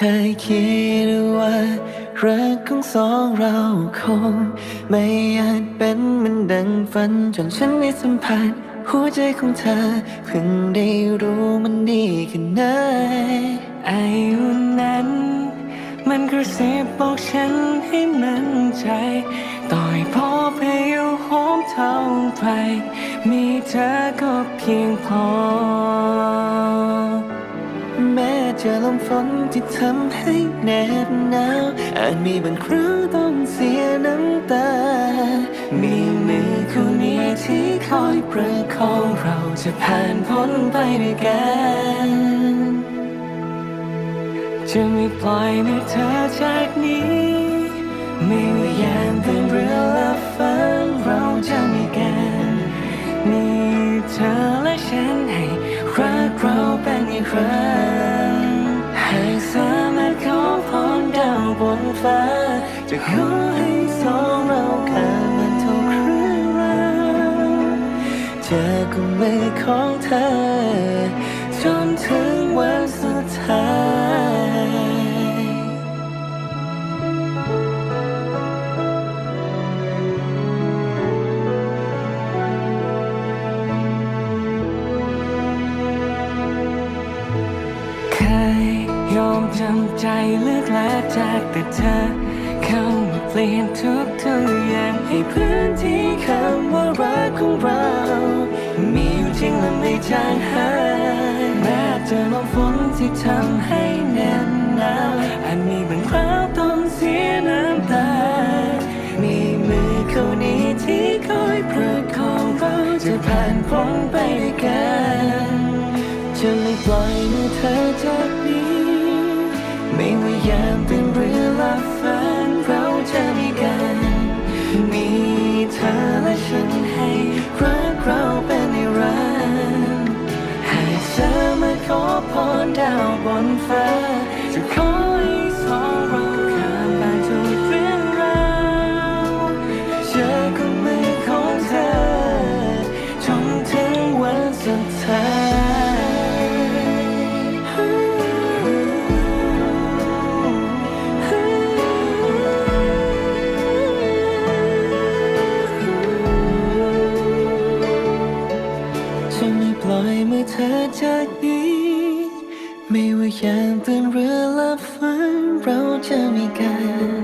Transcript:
คยคิดว่า รักของสองเราคง ไม่อาจเป็นเหมันดังฝันจนฉันได้สัมผัสหัวใจของเธอเพิ่งได้รู้มันดีแค่ไหนอายุนั้น มันกระซิบบอกฉันให้มั่นใจต่อยพอพายุโหมเท่าไหรมีเธอก็เพียงพอ นที่ทำให้แนบหนาว อาจมีบางครั้งต้องเสียน้ำตา มีมือคู่นี้ที่คอยประคองเราจะผ่านพ้นไปด้วยกัน จะไม่ปล่อยมือเธอจากนี้ ไม่ว่ายามเป็นเรือและฝันเราจะมีกันมีเธอและฉันให้รักเราเป็นอีกครั้ง ฟ้า จะขอให้สองเราข้ามมันทุกครึ่งราเจอกุมมือของเธอ จนถึงวัน จำใจเลือกและจากแต่เธอ เข้ามาเปลี่ยนทุกทุกอย่างให้พื้นที่คำว่ารักของเรา มีอยู่จริงและไม่จางหายแม้เจะลมฝนที่ทำให้แน่นหนาวอาจมีบางคราวต้องเสียน้ำตา มีมือเขานี้ที่คอยประคองเราจะผ่านพ้นไปด้วยกันจะไม่ปล่อยมือเธอจาก ไม่ว่ายามเป็นเรือลับฝันเราจะมีกัน มีเธอและฉันให้รักเราเป็นนิรันดร์ให้เธอมาขอพรดาวบนฟ้าจะขอ ไม่ปล่อยมือเธอจากนี้ ไม่ว่ายามตื่นหรือลับฝันเราจะมีกัน